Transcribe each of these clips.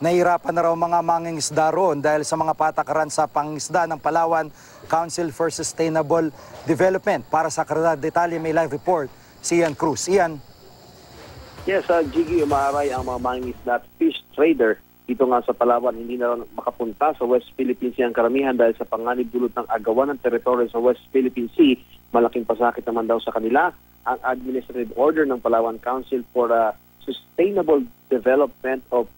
Nahirapan na raw mga mangingisda roon dahil sa mga patakaran sa pangisda ng Palawan Council for Sustainable Development. Para sa karada detalye may live report si Ian Cruz. Ian, Yes, uh, Jiggy, umaaray ang mga mangingisda at fish trader dito nga sa Palawan. Hindi na raw makapunta sa West Philippine Sea ang karamihan dahil sa panganib dulot ng agawan ng teritoryo sa West Philippine Sea. Malaking pasakit naman daw sa kanila ang administrative order ng Palawan Council for uh, Sustainable Development of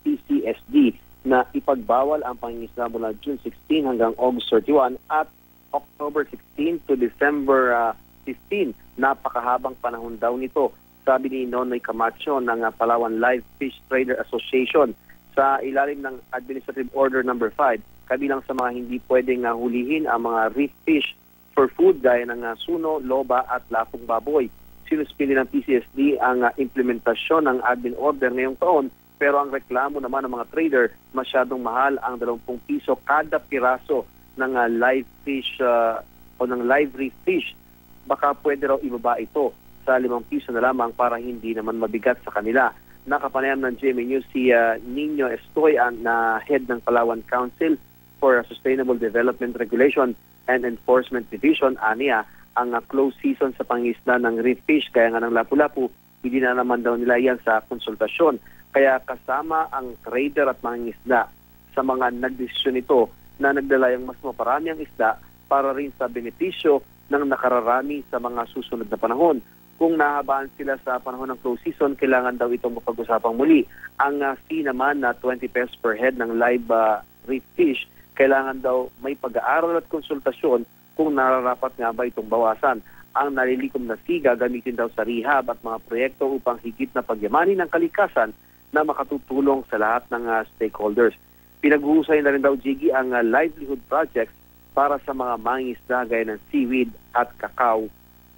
PCSD na ipagbawal ang pangingisda mula June 16 hanggang August 31 at October 16 to December uh, 15. Napakahabang panahon daw nito. Sabi ni Nonoy Camacho ng uh, Palawan Live Fish Trader Association sa ilalim ng Administrative Order Number 5, kabilang sa mga hindi pwedeng uh, hulihin ang mga reef fish for food gaya ng uh, suno, loba at lapong baboy. Sinuspili ng PCSD ang uh, implementasyon ng admin order ngayong taon pero ang reklamo naman ng mga trader masyadong mahal ang 20 piso kada piraso ng uh, live fish uh, o ng live reef fish. Baka pwede raw ibaba ito sa 5 piso na lamang para hindi naman mabigat sa kanila. Nakapanayam ng GMA News si uh, Nino Estoy ang na head ng Palawan Council for Sustainable Development Regulation and Enforcement Division, ANIA, ang uh, close season sa pangisda ng reef fish kaya nga ng lapu-lapu, hindi na naman daw nila yan sa konsultasyon. Kaya kasama ang trader at mga isda sa mga nagdesisyon nito na nagdala yung mas maparami ang isda para rin sa benepisyo ng nakararami sa mga susunod na panahon. Kung nahabaan sila sa panahon ng close season, kailangan daw itong mapag-usapang muli. Ang uh, fee naman na 20 pesos per head ng live uh, reef fish, kailangan daw may pag-aaral at konsultasyon kung nararapat nga ba itong bawasan. Ang nalilikom na fee gagamitin daw sa rehab at mga proyekto upang higit na pagyamanin ng kalikasan na makatutulong sa lahat ng uh, stakeholders. Pinag-uusay na rin daw, Jiggy, ang uh, livelihood projects para sa mga mangingisda gaya ng seaweed at cacao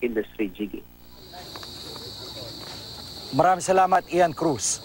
industry, Jiggy. maraming salamat Ian Cruz.